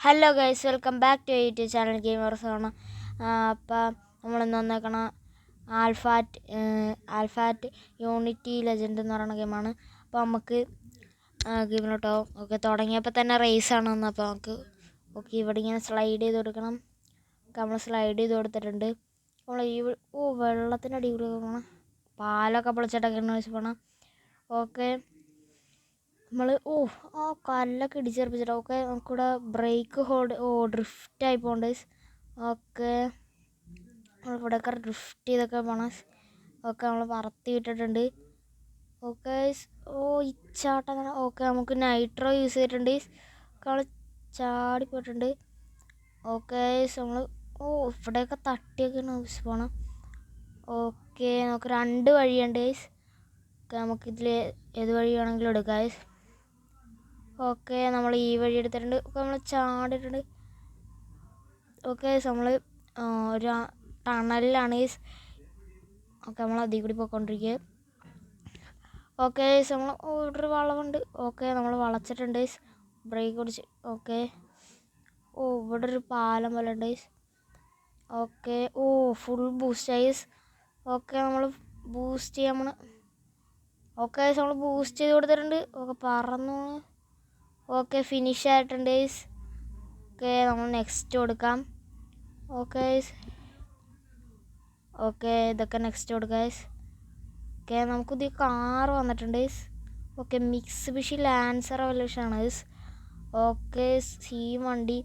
Hello guys welcome back to YouTube channel gamers ആണ് അപ്പോൾ നമ്മളിന്ന് വന്നേക്കണ ആൽഫാറ്റ് ആൽഫാറ്റ് യൂണിറ്റി ലെജൻഡ് എന്ന് പറയുന്ന ഗെയിമാണ് അപ്പോൾ നമുക്ക് ഗെയിമിലോട്ടോ ഓക്കെ തുടങ്ങിയപ്പോൾ തന്നെ റേസാണ് വന്നത് അപ്പോൾ നമുക്ക് ഓക്കെ ഇവിടെ ഇങ്ങനെ സ്ലൈഡ് ചെയ്ത് കൊടുക്കണം. നമ്മൾ സ്ലൈഡ് ചെയ്ത് കൊടുത്തിട്ടുണ്ട്. നമ്മൾ ഈ ഓ വെള്ളത്തിന്റെ കൂടെ പോകണം പാലൊക്കെ പൊളിച്ചിട്ടൊക്കെ പോകണം ഓക്കെ. നമ്മൾ ഓ ആ കല്ലൊക്കെ ഇടിച്ചെറിപ്പിച്ചിട്ട് ഓക്കെ നമുക്കിവിടെ ബ്രേക്ക് ഹോൾഡ് ഓ ഡ്രിഫ്റ്റ് ആയി പോകണ്ട് ഓക്കെ നമ്മളിവിടെയൊക്കെ ഡ്രിഫ്റ്റ് ചെയ്തൊക്കെ പോകണം ഓക്കെ നമ്മൾ പറത്തി വിട്ടിട്ടുണ്ട്. ഓക്കെ ഓ ഇച്ചാട്ടം ഓക്കെ നമുക്ക് നൈട്രോ യൂസ് ചെയ്തിട്ടുണ്ട്. നമ്മൾ ചാടി പോയിട്ടുണ്ട്. ഓക്കെ നമ്മൾ ഓ ഇവിടെയൊക്കെ തട്ടിയൊക്കെ പോകണം ഓക്കെ നമുക്ക് രണ്ട് വഴിയുണ്ട് ഓക്കെ നമുക്കിതിൽ ഏത് വഴി വേണമെങ്കിലും എടുക്കാം ഓക്കെ നമ്മൾ ഈ വഴി എടുത്തിട്ടുണ്ട്. ഇപ്പോൾ നമ്മൾ ചാടിട്ടുണ്ട് ഓക്കെ നമ്മൾ ഒരു ടണലിലാണ് ഓക്കെ നമ്മൾ അതിൽ കൂടി പോയിക്കൊണ്ടിരിക്കുക ഓക്കെ നമ്മൾ ഒരു വളവുണ്ട്. ഓക്കെ നമ്മൾ വളച്ചിട്ടുണ്ട്. ബ്രേക്ക് പിടിച്ച് ഓക്കെ. ഓ ഇവിടെ ഒരു പാലം പോലെ ഉണ്ട്. ഓക്കെ ഓ ഫുൾ ബൂസ്റ്റ് ഐസ് ഓക്കെ നമ്മൾ ബൂസ്റ്റ് ചെയ്യാൻ പോണ. ഓക്കെ നമ്മൾ ബൂസ്റ്റ് ചെയ്ത് കൊടുത്തിട്ടുണ്ട്. ഓക്കെ പറന്നു ഓക്കെ ഫിനിഷ് ആയിട്ടുണ്ട് ഗൈസ് ഓക്കെ നമ്മൾ നെക്സ്റ്റ് കൊടുക്കാം. ഓക്കെ ഓക്കെ ഇതൊക്കെ നെക്സ്റ്റ് കൊടുക്കാം ഗൈസ് ഓക്കെ നമുക്കിത് കാർ വന്നിട്ടുണ്ട് guys okay Mitsubishi Lancer ആണ് ഗൈസ് ഓക്കെ സീ വണ്ടി.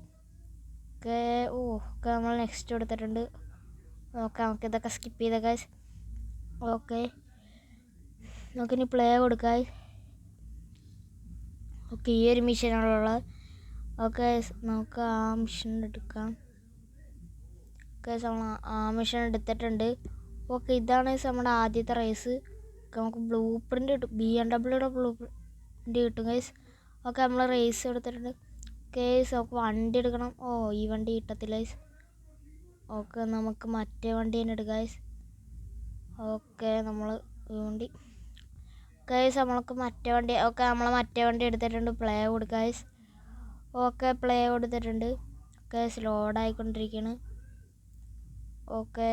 ഓക്കെ ഓ ഓക്കെ നമ്മൾ നെക്സ്റ്റ് കൊടുത്തിട്ടുണ്ട്. ഓക്കെ നമുക്ക് ഇതൊക്കെ സ്കിപ്പ് ചെയ്ത ഗൈസ് ഓക്കെ നമുക്കിനി പ്ലേ കൊടുക്കാം ഓക്കെ ഈ ഒരു മിഷനാണുള്ളത് ഓക്കെ നമുക്ക് ആ മിഷൻ എടുക്കാം. ഓക്കെ ആ മിഷൻ എടുത്തിട്ടുണ്ട്. ഓക്കെ ഇതാണ് നമ്മുടെ ആദ്യത്തെ റേസ് നമുക്ക് ബ്ലൂ പ്രിന്റ് കിട്ടും. ബി എം ഡബ്ല്യൂടെ ബ്ലൂ പ്രിന്റ് കിട്ടും ഗൈസ് ഓക്കെ നമ്മൾ റേസ് എടുത്തിട്ടുണ്ട്. കേസ് നമുക്ക് വണ്ടി എടുക്കണം. ഓ ഈ വണ്ടി കിട്ടത്തില്ല ഗൈസ് ഓക്കെ നമുക്ക് മറ്റേ വണ്ടി തന്നെ എടുക്കാം കേസ് ഓക്കെ നമ്മൾ ഈ വണ്ടി ഗൈസ് നമ്മൾക്ക് മറ്റേ വണ്ടി ഓക്കെ നമ്മൾ മറ്റേ വണ്ടി എടുത്തിട്ടുണ്ട്. പ്ലേ കൊടു ഗൈസ് ഓക്കെ പ്ലേ കൊടുത്തിട്ടുണ്ട് ഗൈസ് ലോഡായിക്കൊണ്ടിരിക്കുകയാണ് ഓക്കെ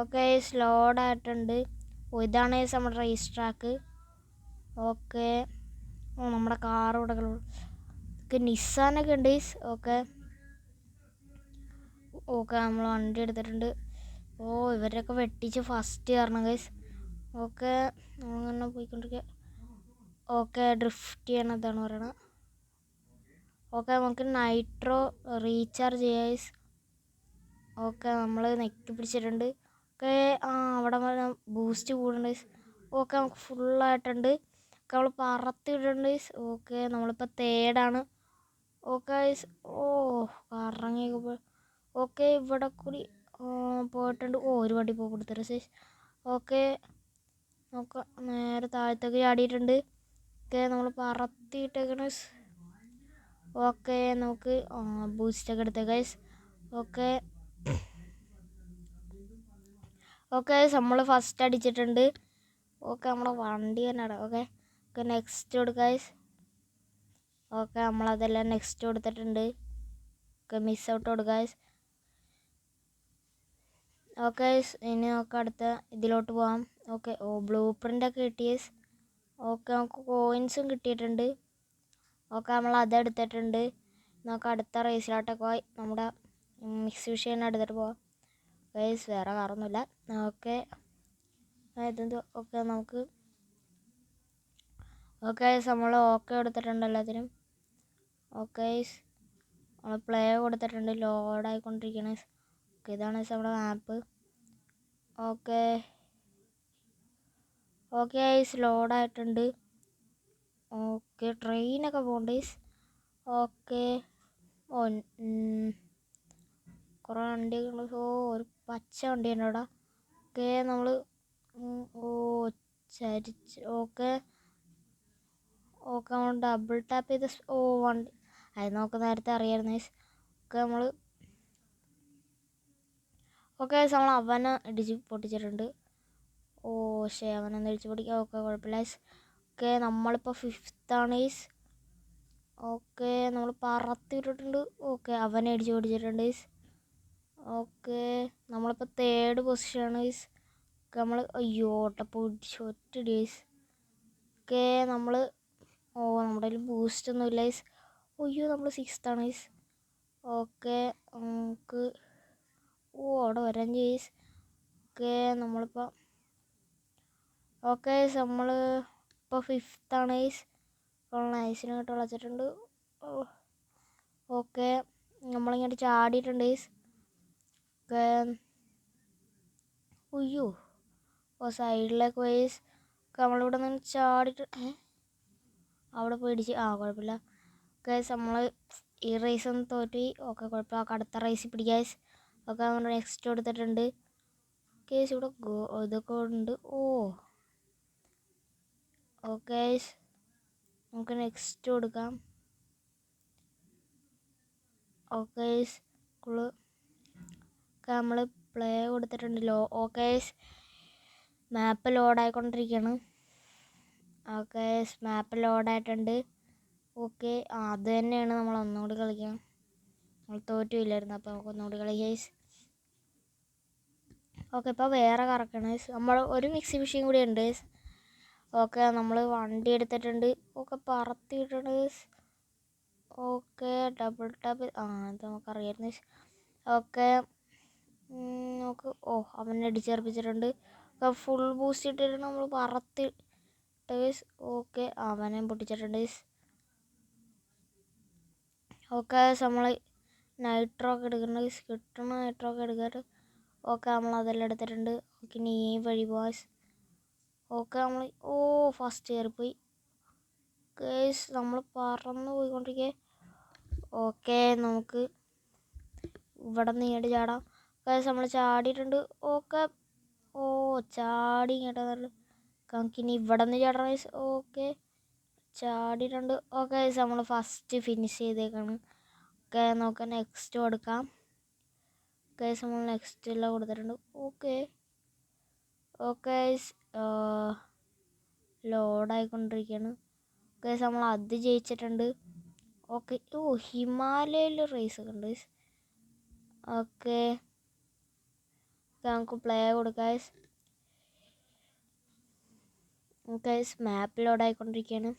ഓക്കെ ഗൈസ് ലോഡായിട്ടുണ്ട് ഇതാണ് ഗൈസ് നമ്മുടെ റേസ് ട്രാക്ക് ഓക്കെ ഓ നമ്മുടെ കാർ കൊടുക്കുന്നു നിസ്സാനൊക്കെ ഉണ്ട് ഗൈസ് ഓക്കെ ഓക്കെ നമ്മൾ വണ്ടി എടുത്തിട്ടുണ്ട്. ഓ ഇവരൊക്കെ വെട്ടിച്ച് ഫസ്റ്റ് കയറണം ഗൈസ് ഓക്കെ അങ്ങനെ പോയിക്കൊണ്ടിരിക്കുക ഓക്കെ ഡ്രിഫ്റ്റ് ചെയ്യണതാണ് പറയണത് ഓക്കെ നമുക്ക് നൈട്രോ റീചാർജ് ചെയ്യാം ഗൈസ് ഓക്കെ നമ്മൾ നെക്കി പിടിച്ചിട്ടുണ്ട്. ഓക്കെ ആ അവിടെ ബൂസ്റ്റ് കൂടുന്നുണ്ട് ഓക്കെ നമുക്ക് ഫുള്ളായിട്ടുണ്ട്. ഒക്കെ നമ്മൾ പറത്തിയിട്ടുണ്ട് ഓക്കെ നമ്മളിപ്പോൾ തേർഡാണ് ഓക്കെ ഓ കറങ്ങിയൊക്കെ ഓക്കെ ഇവിടെ കൂടി പോയിട്ടുണ്ട്. ഓ ഒരു വണ്ടി പോയി കൊടുത്തരും സേസ് ഓക്കെ നമുക്ക് നേരെ താഴത്തേക്ക് ചാടിയിട്ടുണ്ട്. ഓക്കെ നമ്മൾ പറത്തിയിട്ടേക്കണ. ഓക്കെ നമുക്ക് ബൂസ്റ്റൊക്കെ എടുത്തേ ഗൈസ് ഓക്കെ ഓക്കെ നമ്മൾ ഫസ്റ്റ് അടിച്ചിട്ടുണ്ട്. ഓക്കെ നമ്മുടെ വണ്ടി തന്നെ ഓക്കെ ഓക്കെ നെക്സ്റ്റ് കൊടുക്കുക ഓക്കെ നമ്മളതെല്ലാം നെക്സ്റ്റ് കൊടുത്തിട്ടുണ്ട്. ഓക്കെ മിസ് ഔട്ട് കൊടുക്കുക ഓക്കെ ഇനി നമുക്ക് അടുത്ത ഇതിലോട്ട് പോകാം ഓക്കെ ഓ ബ്ലൂ പ്രിന്റ് ഒക്കെ കിട്ടിയ. ഓക്കെ നമുക്ക് കോയിൻസും കിട്ടിയിട്ടുണ്ട്. ഓക്കെ നമ്മൾ അതെടുത്തിട്ടുണ്ട് നമുക്ക് അടുത്ത റേസിലോട്ടൊക്കെ പോയി. നമ്മുടെ മിക്സ് വിഷയം എടുത്തിട്ട് പോവാം. ഗൈസ് വേറെ കാറൊന്നുമില്ല ഓക്കെ ഓക്കെ നമുക്ക് ഓക്കെ നമ്മൾ ഓക്കെ കൊടുത്തിട്ടുണ്ട് എല്ലാത്തിനും. ഓക്കെ നമ്മൾ പ്ലേ കൊടുത്തിട്ടുണ്ട്. ലോഡായിക്കൊണ്ടിരിക്കണേ ഓക്കെ ഇതാണ് നമ്മുടെ മാപ്പ് ഓക്കെ ഓക്കെ ഐസ് ലോഡായിട്ടുണ്ട് ഓക്കെ ട്രെയിനൊക്കെ പോകണ്ട് ഓക്കെ ഓ കുറേ കുറേ ഉണ്ട്. ഓ ഒരു പച്ച വണ്ടി ഉണ്ട് അവിടെ ഓക്കെ നമ്മൾ ഓ ചരിച്ച് ഓക്കെ ഓക്കെ നമ്മൾ ഡബിൾ ടാപ്പ് ചെയ്ത് ഓ വണ്ടി. അത് നമുക്ക് നേരത്തെ അറിയാമായിരുന്നു ഓക്കെ നമ്മൾ ഓക്കെ നമ്മൾ അവനെ ഇടിച്ച് പൊട്ടിച്ചിട്ടുണ്ട്. ഓ ശേ അവനൊന്ന് വിളിച്ച് പൊട്ടിക്കാം. ഓക്കെ കുഴപ്പമില്ല ഓക്കെ നമ്മളിപ്പോൾ ആണ് ഈസ് ഓക്കെ നമ്മൾ പറത്തി വിട്ടിട്ടുണ്ട്. ഓക്കെ അവനെ അടിച്ച് പിടിച്ചിട്ടുണ്ട് ഈസ് ഓക്കെ നമ്മളിപ്പോൾ തേർഡ് പൊസിഷനാണ് ഓക്കെ നമ്മൾ അയ്യോ ഓട്ടപ്പൊടിച്ച് ഒറ്റ ഡേയ്സ് ഓക്കെ നമ്മൾ ഓ നമ്മുടെ കയ്യിൽ ബൂസ്റ്റ് ഒന്നും ഇല്ല ഈസ് അയ്യോ നമ്മൾ സിക്സ്ത് ആണ് ഈസ് ഓക്കെ നമുക്ക് ഓ അവിടെ വരാൻ ചെയ്സ് ഓക്കെ നമ്മളിപ്പോൾ ഓക്കെ നമ്മൾ ഇപ്പോൾ ആണ് ഗൈസ് അപ്പോൾ നൈസിന് കേട്ട് വിളച്ചിട്ടുണ്ട് ഓക്കെ. നമ്മളിങ്ങോട്ട് ചാടിയിട്ടുണ്ട് ഗൈസ് ഓക്കെ. ഉയ്യോ ഓ സൈഡിലേക്ക് വൈസ് നമ്മളിവിടെ നിന്ന് ചാടിയിട്ട് അവിടെ പോയി ഇടിച്ച് ആ കുഴപ്പമില്ല. ഗൈസ് നമ്മൾ ഈ റേസ് ഒന്ന് തോറ്റി. ഓക്കെ കുഴപ്പമില്ല. അടുത്ത റേസിൽ പിടിക്കാസ് ഓക്കെ നമ്മൾ നെക്സ്റ്റ് കൊടുത്തിട്ടുണ്ട് കേസ് ഇവിടെ ഇതൊക്കെ ഉണ്ട്. ഓ ഓക്കെ നമുക്ക് നെക്സ്റ്റ് കൊടുക്കാം. ഓക്കെ നമ്മൾ പ്ലേ കൊടുത്തിട്ടുണ്ടല്ലോ. ഓക്കെ മാപ്പ് ലോഡായിക്കൊണ്ടിരിക്കുകയാണ് ഓക്കെ മാപ്പ് ലോഡായിട്ടുണ്ട് ഓക്കെ അത് തന്നെയാണ് നമ്മൾ ഒന്നുകൂടി കളിക്കാം നമ്മൾ തോറ്റുമില്ലായിരുന്നു അപ്പോൾ നമുക്ക് ഒന്നുകൂടി കളിക്കാം ഓക്കെ ഇപ്പോൾ വേറെ കറക്കണം നമ്മൾ ഒരു മിക്സി മെഷീൻ കൂടി ഉണ്ട് ഓക്കെ നമ്മൾ വണ്ടി എടുത്തിട്ടുണ്ട്. ഓക്കെ പറത്തിയിട്ടുണ്ട്. ഓക്കെ ഡബിൾ ടാപ്പ് ആ അത് നമുക്കറിയായിരുന്നു. ഓക്കെ നമുക്ക് ഓ അവനെ അടിച്ചേർപ്പിച്ചിട്ടുണ്ട്. ഓക്കെ ഫുൾ ബൂസ്റ്റ് ഇട്ടിട്ട് നമ്മൾ പറത്തി ടേസ് ഓക്കെ അവനെ പൊട്ടിച്ചിട്ടുണ്ട്. ഓക്കെ നമ്മൾ നൈട്രോ ഒക്കെ എടുക്കുന്നുണ്ട് കിട്ടണ നൈട്രോ ഒക്കെ എടുക്കാറ് ഓക്കെ നമ്മൾ അതെല്ലാം എടുത്തിട്ടുണ്ട്. ഓക്കെ ഇനി ഈ വഴി പോവാസ് ഓക്കെ നമ്മൾ ഓ ഫസ്റ്റ് പോയി. കേസ് നമ്മൾ പറന്ന് പോയിക്കൊണ്ടിരിക്കേ. ഓക്കെ നമുക്ക് ഇവിടെ ഇങ്ങോട്ട് ചാടാം. കേസ് നമ്മൾ ചാടിയിട്ടുണ്ട്. ഓക്കെ ഓ ചാടി ഇങ്ങോട്ട് നമുക്ക് ഇനി ഇവിടെ നിന്ന് ചാടണം കേസ് ഓക്കെ ചാടിയിട്ടുണ്ട്. ഓക്കെ കേസ് നമ്മൾ ഫസ്റ്റ് ഫിനിഷ് ചെയ്തേക്കാണ്. ഓക്കെ നമുക്ക് നെക്സ്റ്റ് കൊടുക്കാം. കേസ് നമ്മൾ നെക്സ്റ്റ് എല്ലാം കൊടുത്തിട്ടുണ്ട്. ഓക്കെ ഓക്കെ ലോഡായിക്കൊണ്ടിരിക്കുകയാണ് ഗൈസ് നമ്മൾ അത് ജയിച്ചിട്ടുണ്ട്. ഓക്കെ ഓ ഹിമാലയയിൽ റേസ് ഒക്കെ ഉണ്ട് ഓക്കെ നമുക്ക് പ്ലേ കൊടുക്കാം ഗൈസ് മാപ്പ് ലോഡായിക്കൊണ്ടിരിക്കുകയാണ്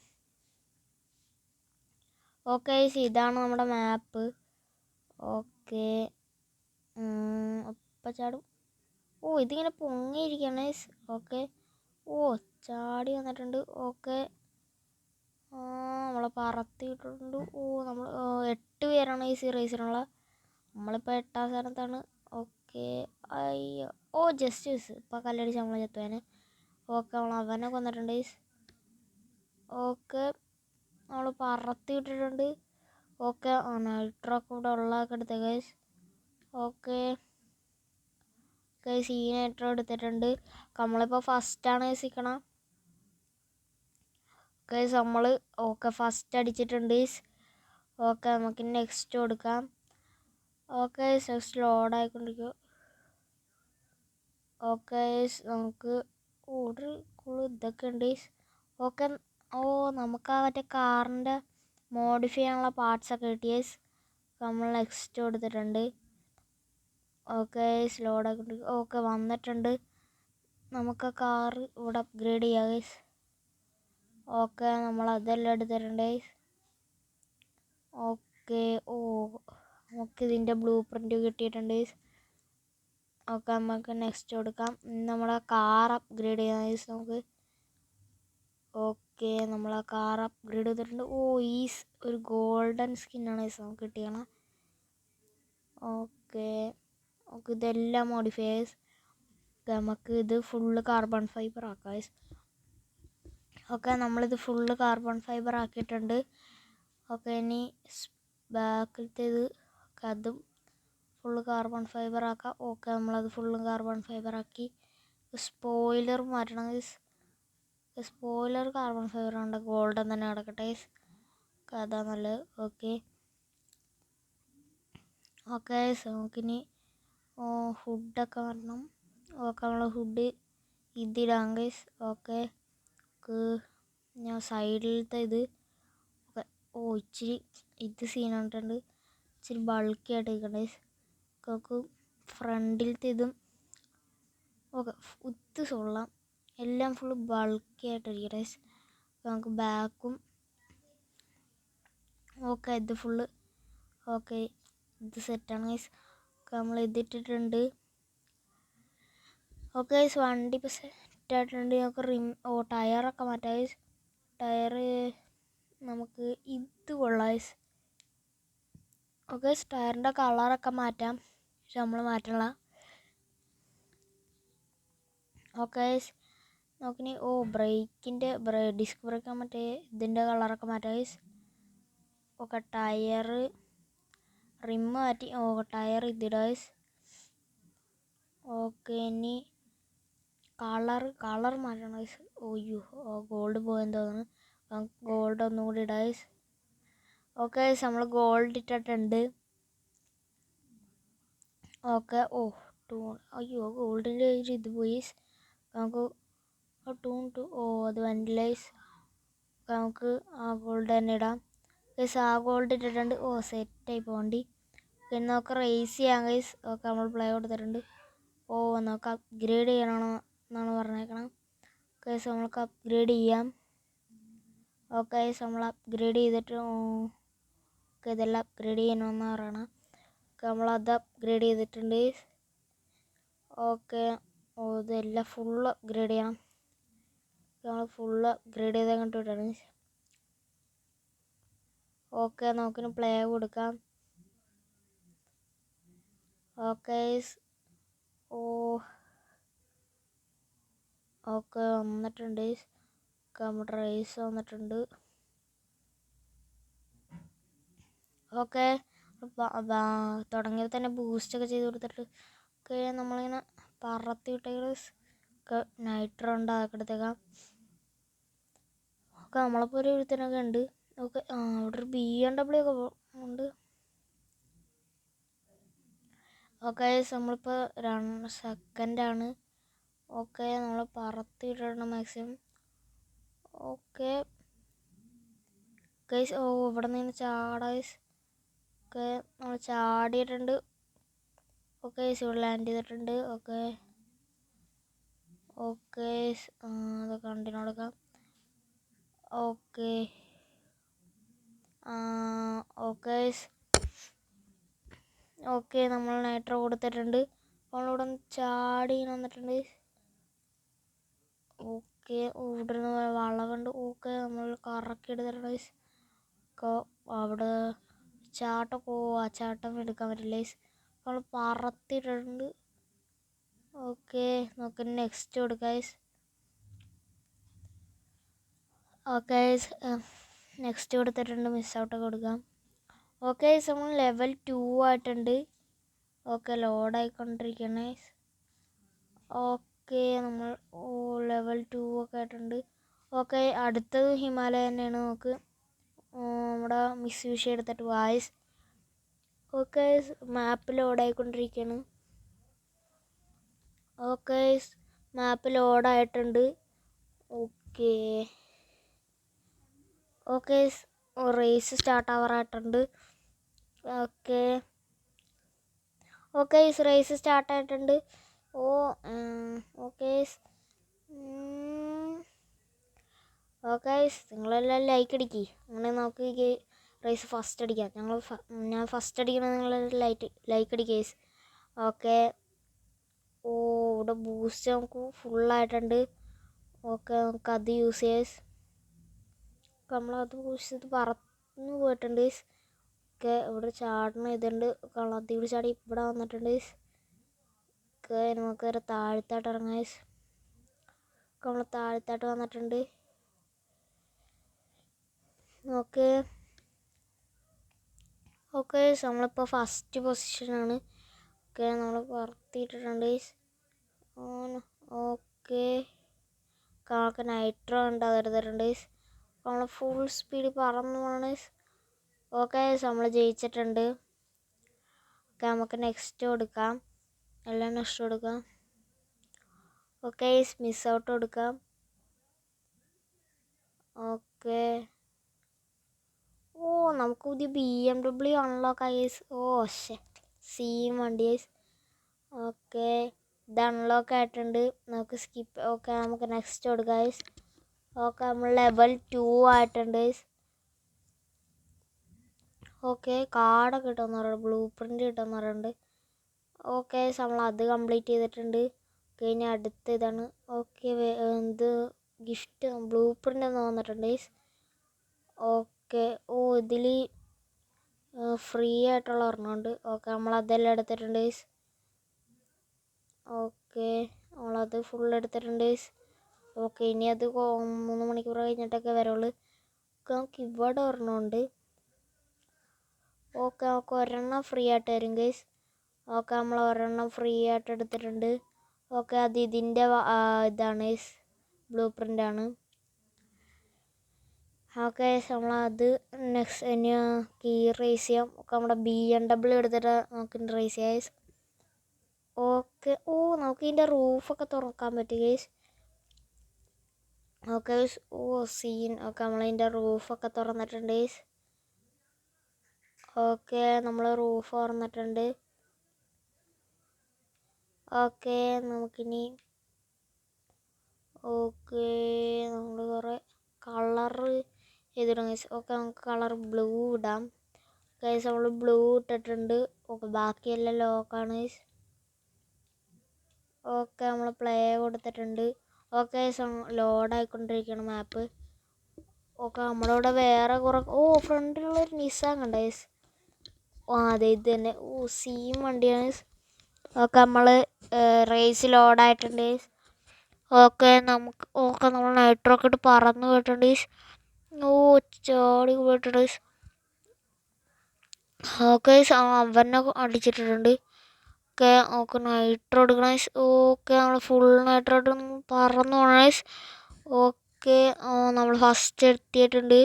ഓക്കെ ഇതാണ് നമ്മുടെ മാപ്പ് ഓക്കെ ഒപ്പച്ചാടും ഓ ഇതിങ്ങനെ പൊങ്ങിയിരിക്കുകയാണ് ഓക്കെ ഓ ചാടി വന്നിട്ടുണ്ട്. ഓക്കെ. നമ്മളെ പറത്തിയിട്ടുണ്ട് ഓ നമ്മൾ എട്ട് പേരാണ് ഈ സി റേസിനുള്ള നമ്മളിപ്പോൾ എട്ടാം സ്ഥാനത്താണ്. ഓക്കെ. അയ്യോ. ഓ ജസ്റ്റ് മിസ് ഇപ്പോൾ കല്ലടിച്ച് നമ്മളെ ചെത്തുവേന് ഓക്കെ നമ്മൾ അവനെ കൊന്നിട്ടുണ്ട് ഓക്കെ. നമ്മൾ പറത്തിയിട്ടിട്ടുണ്ട് ഓക്കെ ആണ് അൾട്രാ കൂടെ ഉള്ളതൊക്കെ എടുത്ത ഓക്കെ. നൈട്രോ എടുത്തിട്ടുണ്ട്. നമ്മളിപ്പോൾ ഫസ്റ്റാണ് സിക്കണം ഓക്കെ നമ്മൾ ഓക്കെ ഫസ്റ്റ് അടിച്ചിട്ടുണ്ട്. ഓക്കെ നമുക്ക് നെക്സ്റ്റ് കൊടുക്കാം. ഓക്കെ നെക്സ്റ്റ് ലോഡായിക്കൊണ്ടിരിക്കും ഓക്കെ നമുക്ക് ഒരു ഇതൊക്കെ ഉണ്ട്. ഓക്കെ ഓ നമുക്ക് ആ മറ്റേ കാറിന്റെ മോഡിഫൈ ചെയ്യാനുള്ള പാർട്സൊക്കെ കിട്ടിയേസ് നമ്മൾ നെക്സ്റ്റ് കൊടുത്തിട്ടുണ്ട്. ഓക്കെ സ്ലോഡാക്കി ഓക്കെ വന്നിട്ടുണ്ട്. നമുക്ക് ആ കാർ ഇവിടെ അപ്ഗ്രേഡ് ചെയ്യാം ഗൈസ് ഓക്കെ നമ്മൾ അതെല്ലാം എടുത്തിട്ടുണ്ട് ഓക്കെ ഓ നമുക്ക് ഇതിന്റെ ബ്ലൂ പ്രിന്റ് കിട്ടിയിട്ടുണ്ട് ഓക്കെ നമുക്ക് നെക്സ്റ്റ് കൊടുക്കാം. നമ്മളെ കാർ അപ്ഗ്രേഡ് ചെയ്യാം ഗൈസ് നമുക്ക്. ഓക്കെ നമ്മൾ കാർ അപ്ഗ്രേഡ് ചെയ്തിട്ടുണ്ട്. ഓ ഈസ് ഒരു ഗോൾഡൻ സ്കിന്നാണ് ഗൈസ് നമുക്ക് കിട്ടിയത് ഓക്കെ ഓക്കെ ഇതെല്ലാം മോഡിഫയേഴ്സ് നമുക്ക് ഇത് ഫുള്ള് കാർബൺ ഫൈബർ ആക്കാം ഓക്കെ നമ്മളിത് ഫുള്ള് കാർബൺ ഫൈബർ ആക്കിയിട്ടുണ്ട്. ഓക്കെ ഇനി ബാക്കിലത്തേത് അതും ഫുള്ള് കാർബൺ ഫൈബർ ആക്കാം. ഓക്കെ നമ്മളത് ഫുള്ളും കാർബൺ ഫൈബർ ആക്കി. സ്പോയിലർ മാറ്റണം സ്പോയിലർ കാർബൺ ഫൈബർ ഉണ്ട് ഗോൾഡൻ തന്നെ കിടക്കട്ടെ അതാ നല്ലത്. ഓക്കെ. ഓക്കെ നമുക്കിനി ഹുഡൊക്കെ വരണം. ഓക്കെ നമ്മളെ ഹുഡ് ഇതിടാം ഗൈസ് ഓക്കെ ഞാൻ സൈഡിലത്തെ ഇത് ഓ ഇച്ചിരി ഇത് സീൻ കണ്ടിട്ടുണ്ട്. ഇച്ചിരി ബൾക്കി ആയിട്ട് ഇരിക്കണ്ടേ നമുക്ക് ഫ്രണ്ടിലത്തെ ഇതും ഓക്കെ ഉത്ത് സൊള്ളാം എല്ലാം ഫുൾ ബൾക്കി ആയിട്ട് ഇരിക്കട്ടെ നമുക്ക് ബാക്കും ഓക്കെ ഇത് ഫുള്ള് ഓക്കെ ഇത് സെറ്റാണ് ഗൈസ് നമ്മൾ ഇതിട്ടിട്ടുണ്ട് ഓക്കെ ഗൈസ് വണ്ടി ഇപ്പോൾ സെറ്റായിട്ടുണ്ട് നമുക്ക് റിം ഓ ടയറൊക്കെ മാറ്റാം ഗൈസ് ടയർ നമുക്ക് ഇത് കൊള്ളാം ഗൈസ് ഓക്കെ ടയറിന്റെ കളറൊക്കെ മാറ്റാം. പക്ഷെ നമ്മൾ മാറ്റണ ഓക്കെ ഗൈസ് നോക്കിനി ഓ ബ്രേക്കിന്റെ ബ്രേ ഡിസ്ക് ബ്രേക്ക് മറ്റേ ഇതിന്റെ കളറൊക്കെ മാറ്റാം ഗൈസ് ഓക്കെ ടയർ റിമ്മ് മാറ്റി. ഓ ടയർ ഇതിടാസ് ഓക്കെ ഇനി കളർ കളർ മാറ്റണം ഗൈസ് ഓയ്യോ ഓ ഗോൾഡ് പോയെന്ന് തോന്നുന്നു. ഗോൾഡ് ഒന്നുകൂടി ഇടാസ് ഓക്കെ നമ്മൾ ഗോൾഡ് ഇട്ടിട്ടുണ്ട്. ഓക്കെ ഓ ടൂൺ അയ്യോ ഗോൾഡിന്റെ ഒരു ഇത് പോയി നമുക്ക് ടൂൺ ടു ഓ അത് വനിലൈസ് നമുക്ക് ആ ഗോൾഡ് തന്നെ ഇടാം. ഗൈസ് ആ ഗോൾഡ് ഇട്ടിട്ടുണ്ട്. ഓ സെറ്റായി പോണ്ടി പിന്നെ നമുക്ക് റേസ് ചെയ്യാം ഗൈസ് ഓക്കെ നമ്മൾ പ്ലേ കൊടുത്തിട്ടുണ്ട്. ഓ നമുക്ക് അപ്ഗ്രേഡ് ചെയ്യണമെന്ന് എന്നാണ് പറഞ്ഞേക്കണം. ഗൈസ് നമ്മൾക്ക് അപ്ഗ്രേഡ് ചെയ്യാം. ഓക്കെ ഗൈസ് നമ്മൾ അപ്ഗ്രേഡ് ചെയ്തിട്ട് ഓക്കെ ഇതെല്ലാം അപ്ഗ്രേഡ് ചെയ്യണമെന്ന് പറയണം. ഓക്കെ അത് അപ്ഗ്രേഡ് ചെയ്തിട്ടുണ്ട്. ഓക്കെ ഓ ഇതെല്ലാം ഫുള്ള് അപ്ഗ്രേഡ് ചെയ്യണം. നമ്മൾ ഫുള്ള് അപ്ഗ്രേഡ് ചെയ്ത് അങ്ങോട്ട് വിട്ടാണ് ഓക്കെ നമുക്കിന് പ്ലേ കൊടുക്കാം. ഓക്കെ ഓ ഓക്കെ വന്നിട്ടുണ്ട് കമ്പ്യൂട്ടർ റേസ് വന്നിട്ടുണ്ട് ഓക്കെ തുടങ്ങിയത് തന്നെ ബൂസ്റ്റൊക്കെ ചെയ്ത് കൊടുത്തിട്ട് ഒക്കെ നമ്മളിങ്ങനെ പറത്തി വിട്ടെങ്കിൽ നൈട്രോ ഉണ്ട് അതൊക്കെ എടുത്തേക്കാം ഓക്കെ നമ്മളിപ്പോൾ ഒരു എഴുത്തനൊക്കെ ഉണ്ട്. ഓക്കെ അവിടെ ഒരു ബി എം ഡബ്ല്യു ഒക്കെ ഉണ്ട്. ഓക്കെ നമ്മളിപ്പോൾ രണ്ട് സെക്കൻഡാണ് ഓക്കെ നമ്മൾ പറത്തിടണം മാക്സിമം ഓക്കെ. ഗൈസ് ഓ ഇവിടെ നിന്ന് ചാടാസ് ഓക്കെ നമ്മൾ ചാടിയിട്ടുണ്ട്. ഓക്കെ ഇവിടെ ലാൻഡ് ചെയ്തിട്ടുണ്ട്. ഓക്കെ. ഓക്കെ അത് കണ്ടിന്യൂ കൊടുക്കാം ഓക്കെ. ഓക്കെ ഓക്കെ നമ്മൾ നൈട്രോ കൊടുത്തിട്ടുണ്ട്. നിന്ന് ചാടി വന്നിട്ടുണ്ട് ഓക്കെ ഇവിടെ നിന്ന് വളവുണ്ട് ഓക്കെ നമ്മൾ കറക്കി എടുത്തിട്ടുണ്ട് അവിടെ ചാട്ടം പോവാ ചാട്ടം എടുക്കാൻ പറ്റില്ല. നമ്മൾ പറത്തിയിട്ടുണ്ട്. ഓക്കെ നമുക്ക് നെക്സ്റ്റ് കൊടുക്കാം. ഓക്കെ നെക്സ്റ്റ് കൊടുത്തിട്ടുണ്ട്. മിസ് ഔട്ടൊക്കെ കൊടുക്കാം. ഓക്കെ നമ്മൾ ലെവൽ ടു ആയിട്ടുണ്ട്. ഓക്കെ ലോഡായിക്കൊണ്ടിരിക്കണേ ഓക്കെ നമ്മൾ ഓ ലെവൽ ടു ഒക്കെ ആയിട്ടുണ്ട്. ഓക്കെ അടുത്തത് ഹിമാലയ തന്നെയാണ് നമുക്ക് നമ്മുടെ മിസ് വിഷയം എടുത്തിട്ട് വായിസ് ഓക്കെ മാപ്പ് ലോഡായിക്കൊണ്ടിരിക്കുകയാണ് ഓക്കെ മാപ്പ് ലോഡായിട്ടുണ്ട് ഓക്കെ. ഓക്കെ റേസ് സ്റ്റാർട്ട് ആവാറായിട്ടുണ്ട്. ഓക്കെ ഓക്കെ റേസ് സ്റ്റാർട്ട് ആയിട്ടുണ്ട്. ഓ ഓക്കെ ഓക്കെ നിങ്ങളെല്ലാം ലൈക്ക് അടിക്കി. അങ്ങനെ നമുക്ക് റേസ് ഫസ്റ്റ് അടിക്കാം. ഞങ്ങൾ ഞാൻ ഫസ്റ്റ് അടിക്കണം നിങ്ങൾ ലൈറ്റ് ലൈക്ക് അടിക്കേസ് ഓക്കെ ഓ ഇവിടെ ബൂസ്റ്റ് നമുക്ക് ഫുള്ളായിട്ടുണ്ട് ഓക്കെ നമുക്ക് അത് യൂസ് ചെയ്യാം നമ്മളത് ചെയ്ത് പറന്ന് പോയിട്ടുണ്ട്. ഒക്കെ ഇവിടെ ചാടണ ഇതുണ്ട്. കള്ളത്തി ഇവിടെ ചാടി ഇവിടെ വന്നിട്ടുണ്ട്. ഒക്കെ നമുക്ക് ഒരു താഴത്തായിട്ട് ഇറങ്ങാം. നമ്മൾ താഴത്തോട്ട് വന്നിട്ടുണ്ട്. ഓക്കെ. ഓക്കെ നമ്മളിപ്പോൾ ഫസ്റ്റ് പൊസിഷനാണ് ഓക്കെ നമ്മൾ പറത്തിയിട്ടിട്ടുണ്ട്. ഓക്കെ. നമുക്ക് നൈട്രോ ഉണ്ട് അതെടുത്തിട്ടുണ്ട് നമ്മൾ ഫുൾ സ്പീഡ് പറന്നു പോകണ ഓക്കെ നമ്മൾ ജയിച്ചിട്ടുണ്ട്. ഓക്കെ നമുക്ക് നെക്സ്റ്റ് കൊടുക്കാം. എല്ലാം നെക്സ്റ്റ് കൊടുക്കാം. ഓക്കെ മിസ് ഔട്ട് കൊടുക്കാം. ഓക്കെ ഓ നമുക്ക് പുതിയ ബി എം ഡബ്ല്യു അൺലോക്ക് ആയി ഗൈസ് ഓ ശേ സീം വണ്ടി ഗൈസ് ഓക്കെ ഇത് അൺലോക്ക് ആയിട്ടുണ്ട്. നമുക്ക് സ്കിപ്പ് ഓക്കെ നമുക്ക് നെക്സ്റ്റ് കൊടുക്കാം ഓക്കെ നമ്മൾ ലെവൽ ടു ആയിട്ടുണ്ട്. ഓക്കെ കാർഡൊക്കെ കിട്ടുമെന്ന് പറയുന്നത് ബ്ലൂ പ്രിന്റ് കിട്ടുമെന്ന് പറയുന്നുണ്ട്. ഓക്കെ നമ്മൾ അത് കംപ്ലീറ്റ് ചെയ്തിട്ടുണ്ട്. ഇനി അടുത്ത ഇതാണ്. ഓക്കെ എന്ത് ഗിഫ്റ്റ് ബ്ലൂ പ്രിന്റ് എന്ന് വന്നിട്ടുണ്ട് ഓക്കെ ഓ ഇതിൽ ഫ്രീ ആയിട്ടുള്ള ഒരെണ്ണമുണ്ട് ഓക്കെ നമ്മൾ അതെല്ലാം എടുത്തിട്ടുണ്ട് ഓക്കെ നമ്മളത് ഫുൾ എടുത്തിട്ടുണ്ട് ഓക്കെ ഇനി അത് മൂന്ന് മണിക്കൂർ കഴിഞ്ഞിട്ടൊക്കെ വരുള്ളൂ ഓക്കെ നമുക്ക് ഇവിടെ ഒരെണ്ണമുണ്ട്. ഓക്കെ നമുക്ക് ഒരെണ്ണം ഫ്രീ ആയിട്ട് തരും ഗൈസ് ഓക്കെ നമ്മൾ ഒരെണ്ണം ഫ്രീ ആയിട്ട് എടുത്തിട്ടുണ്ട്. ഓക്കെ അത് ഇതിന്റെ ഇതാണ് ഗൈസ് ബ്ലൂ ആണ്. ഓക്കെ അത് നെക്സ്റ്റ് ഇനി കീ റേസ് ചെയ്യാം. ഒക്കെ നമ്മുടെ ബി എൻ ഡബ്ല്യു എടുത്തിട്ട് നമുക്ക് റേസ് ചെയ്യാം ഓക്കെ ഓ നമുക്ക് ഇതിന്റെ റൂഫൊക്കെ തുറക്കാൻ പറ്റും ഗൈസ് ഓക്കെ ഓ സീൻ ഓക്കെ നമ്മളതിന്റെ റൂഫൊക്കെ തുറന്നിട്ടുണ്ട് ഓക്കെ നമ്മൾ റൂഫ് തുറന്നിട്ടുണ്ട്. ഓക്കെ നമുക്കിനി ഓക്കെ നമ്മൾ കുറേ കളറ് ചെയ്തിടും ഗൈസ് ഓക്കെ നമുക്ക് കളർ ബ്ലൂ ഇടാം. ഗൈസ് നമ്മൾ ബ്ലൂ ഇട്ടിട്ടുണ്ട്. ഓക്കെ ബാക്കിയെല്ലാം ലോക്കാണ് ഓക്കെ നമ്മൾ പ്ലേ കൊടുത്തിട്ടുണ്ട്. ഓക്കെ ലോഡായിക്കൊണ്ടിരിക്കണം മാപ്പ് ഓക്കെ നമ്മളിവിടെ വേറെ കുറേ ഓ ഫ്രണ്ടിലുള്ളൊരു നിസാൻ കണ്ട യെസ് ഓ അതെ ഇത് തന്നെ. ഓ സീം വണ്ടിയാണ് ഓക്കെ നമ്മൾ റേസ് ലോഡായിട്ടുണ്ട് ഓക്കെ നമുക്ക് ഓക്കെ നമ്മൾ നൈട്രോ ഒക്കെ ഇട്ട് പറന്ന് പോയിട്ടുണ്ട് ഓ ചാടി പോയിട്ടുണ്ട് ഓക്കെ അവനെ അടിച്ചിട്ടിട്ടുണ്ട് ഓക്കെ ഓക്കെ നൈട്രോ എടുക്കണം. ഗൈസ് ഓക്കെ നമ്മൾ ഫുൾ നൈട്രോ എടുക്കണം പറന്ന് പോകണം ഗൈസ് ഓക്കെ നമ്മൾ ഫസ്റ്റ് എത്തിയിട്ടുണ്ട്.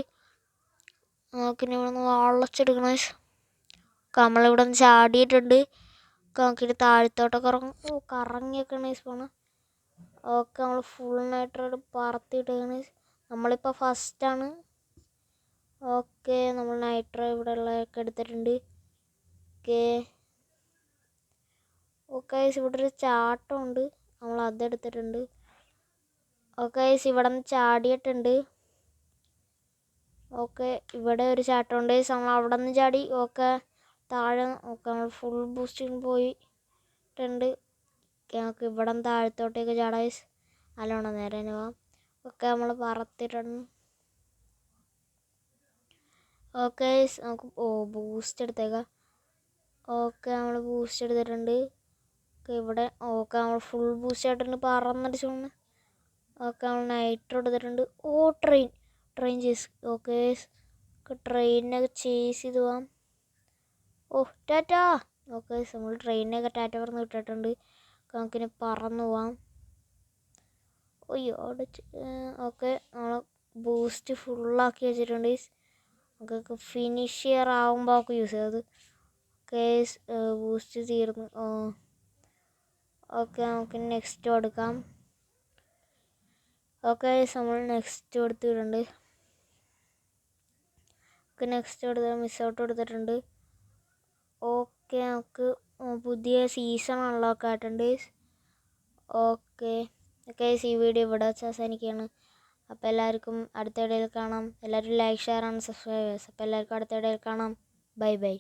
നമുക്കിനി ഇവിടെ നിന്ന് വളച്ചെടുക്കണം ഗൈസ് ഓക്കെ നമ്മളിവിടെ നിന്ന് ചാടിയിട്ടുണ്ട്. ഓക്കെ നമുക്കിനി താഴത്തോട്ടൊക്കെ ഇറങ്ങും ഓ കറങ്ങിയൊക്കെയാണ് ഗൈസ് പോണത് ഓക്കെ നമ്മൾ ഫുൾ നൈട്രോ പറത്തിയിട്ടാണ് നമ്മളിപ്പോൾ ഫസ്റ്റാണ് ഓക്കെ നമ്മൾ നൈട്രോ ഇവിടെ ഉള്ളതൊക്കെ എടുത്തിട്ടുണ്ട്. ഓക്കെ ഓക്കെ ഇവിടെ ഒരു ചാട്ടമുണ്ട്. നമ്മൾ അതെടുത്തിട്ടുണ്ട് ഓക്കെ ഇവിടെ നിന്ന് ചാടിയിട്ടുണ്ട്. ഓക്കെ ഇവിടെ ഒരു ചാട്ടമുണ്ട്. നമ്മൾ അവിടെ നിന്ന് ചാടി. ഓക്കെ താഴെ ഓക്കെ നമ്മൾ ഫുൾ ബൂസ്റ്റിങ് പോയിട്ടുണ്ട്. നമുക്ക് ഇവിടെ നിന്ന് താഴത്തോട്ടേക്ക് ചാടാൻ നല്ലോണം നേരെ തന്നെ പോവാം. ഓക്കെ നമ്മൾ പറത്തിട്ടുണ്ട്. ഓക്കെ നമുക്ക് ഓ ബൂസ്റ്റ് എടുത്തേക്കാം. ഓക്കെ നമ്മൾ ബൂസ്റ്റ് എടുത്തിട്ടുണ്ട്. ഓക്കെ ഇവിടെ ഓക്കെ നമ്മൾ ഫുൾ ബൂസ്റ്റ് ആയിട്ടുണ്ട് പറന്നടിച്ചു പോണ് ഓക്കെ നമ്മൾ നൈട്രോ എടുത്തിട്ടുണ്ട് ഓ ട്രെയിൻ ട്രെയിൻ ചേസ് ഓക്കെ. ട്രെയിനിനൊക്കെ ചേസ് ചെയ്ത് പോവാം. ഓ ടാറ്റാ. ഓക്കെ നമ്മൾ ട്രെയിനിനൊക്കെ ടാറ്റ പറന്ന് വിട്ടിട്ടുണ്ട്. നമുക്കിനി പറന്നു പോവാം. ഓയ്യോ അവിടെ ഓക്കെ നമ്മൾ ബൂസ്റ്റ് ഫുള്ളാക്കി വെച്ചിട്ടുണ്ട്. നമുക്ക് ഫിനിഷിയർ ആകുമ്പോൾ ഒക്കെ യൂസ് ചെയ്യാം. അത് ഓക്കെ ബൂസ്റ്റ് തീർന്നു ഓക്കെ നമുക്ക് നെക്സ്റ്റ് കൊടുക്കാം. ഓക്കെ നമ്മൾ നെക്സ്റ്റ് കൊടുത്തിട്ടുണ്ട്. ഓക്കെ നെക്സ്റ്റ് കൊടുത്ത മിസ് ഔട്ട് കൊടുത്തിട്ടുണ്ട്. ഓക്കെ നമുക്ക് പുതിയ സീസൺ അൺലോക്ക് ആയിട്ടുണ്ട്. ഓക്കെ ഓക്കെ ഈ വീഡിയോ ഇവിടെ വെച്ച് അവസാനിക്കുകയാണ്. അപ്പോൾ എല്ലാവർക്കും അടുത്ത ഇടയിൽ കാണാം. എല്ലാവരും ലൈക്ക് ഷെയർ ആൻഡ് സബ്സ്ക്രൈബ് അപ്പോൾ എല്ലാവർക്കും അടുത്ത ഇടയിൽ കാണാം. Bye bye